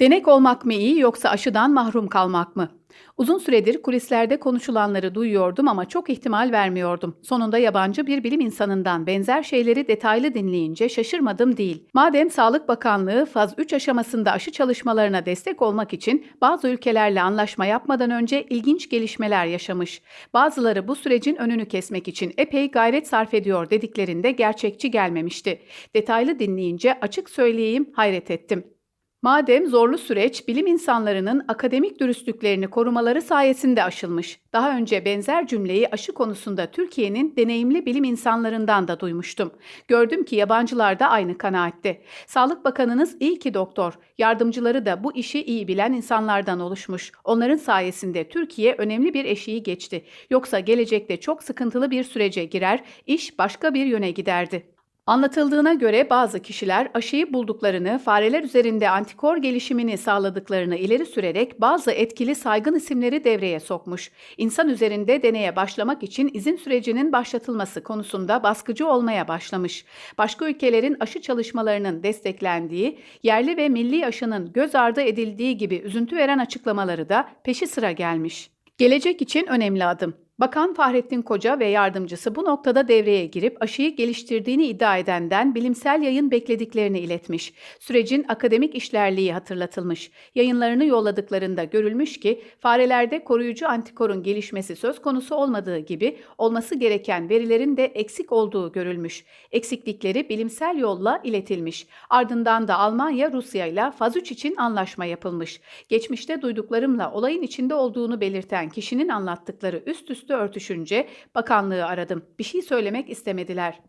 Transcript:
Denek olmak mı iyi yoksa aşıdan mahrum kalmak mı? Uzun süredir kulislerde konuşulanları duyuyordum ama çok ihtimal vermiyordum. Sonunda yabancı bir bilim insanından benzer şeyleri detaylı dinleyince şaşırmadım değil. Madem Sağlık Bakanlığı faz 3 aşamasında aşı çalışmalarına destek olmak için bazı ülkelerle anlaşma yapmadan önce ilginç gelişmeler yaşamış. Bazıları bu sürecin önünü kesmek için epey gayret sarf ediyor dediklerinde gerçekçi gelmemişti. Detaylı dinleyince açık söyleyeyim hayret ettim. Madem zorlu süreç bilim insanlarının akademik dürüstlüklerini korumaları sayesinde aşılmış. Daha önce benzer cümleyi aşı konusunda Türkiye'nin deneyimli bilim insanlarından da duymuştum. Gördüm ki yabancılar da aynı kanaatte. Sağlık Bakanınız iyi ki doktor. Yardımcıları da bu işi iyi bilen insanlardan oluşmuş. Onların sayesinde Türkiye önemli bir eşiği geçti. Yoksa gelecekte çok sıkıntılı bir sürece girer, iş başka bir yöne giderdi. Anlatıldığına göre bazı kişiler aşıyı bulduklarını, fareler üzerinde antikor gelişimini sağladıklarını ileri sürerek bazı etkili saygın isimleri devreye sokmuş. İnsan üzerinde deneye başlamak için izin sürecinin başlatılması konusunda baskıcı olmaya başlamış. Başka ülkelerin aşı çalışmalarının desteklendiği, yerli ve milli aşının göz ardı edildiği gibi üzüntü veren açıklamaları da peşi sıra gelmiş. Gelecek için önemli adım. Bakan Fahrettin Koca ve yardımcısı bu noktada devreye girip aşıyı geliştirdiğini iddia edenden bilimsel yayın beklediklerini iletmiş. Sürecin akademik işlerliği hatırlatılmış. Yayınlarını yolladıklarında görülmüş ki farelerde koruyucu antikorun gelişmesi söz konusu olmadığı gibi olması gereken verilerin de eksik olduğu görülmüş. Eksiklikleri bilimsel yolla iletilmiş. Ardından da Almanya Rusya ile faz 3 için anlaşma yapılmış. Geçmişte duyduklarımla olayın içinde olduğunu belirten kişinin anlattıkları üst üste örtüşünce bakanlığı aradım. Bir şey söylemek istemediler.